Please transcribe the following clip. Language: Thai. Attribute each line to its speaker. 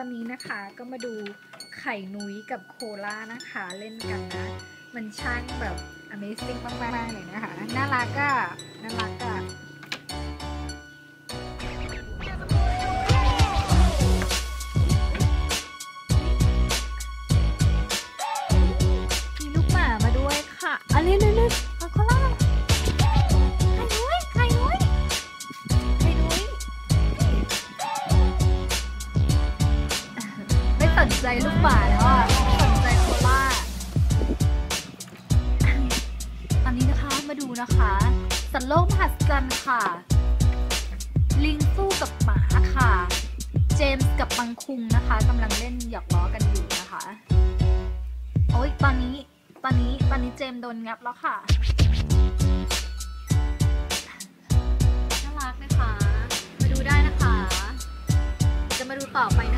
Speaker 1: ตอนนี้นะคะก็มาดูไข่นุ้ยกับโคล่านะคะเล่นกันนะ มันช่างแบบ Amazing มาก ๆ เลยนะคะ น่ารักอะน่ารักอะมีลูกหมามาด้วยค่ะอันนี้นี่นี่ ใจลูกหมาแล้วอะสนใจโคล่าตอนนี้นะคะมาดูนะคะ สัตว์โลกมหัศจรรย์ค่ะ ลิงสู้กับหมาค่ะ เจมส์กับบังคุงนะคะกำลังเล่นหยอกล้อกันอยู่นะคะ โอ๊ยตอนนี้ตอนนี้ตอนนี้เจมส์โดนงับแล้วค่ะน่ารักนะคะ มาดูได้นะคะ จะมาดูต่อไปนะ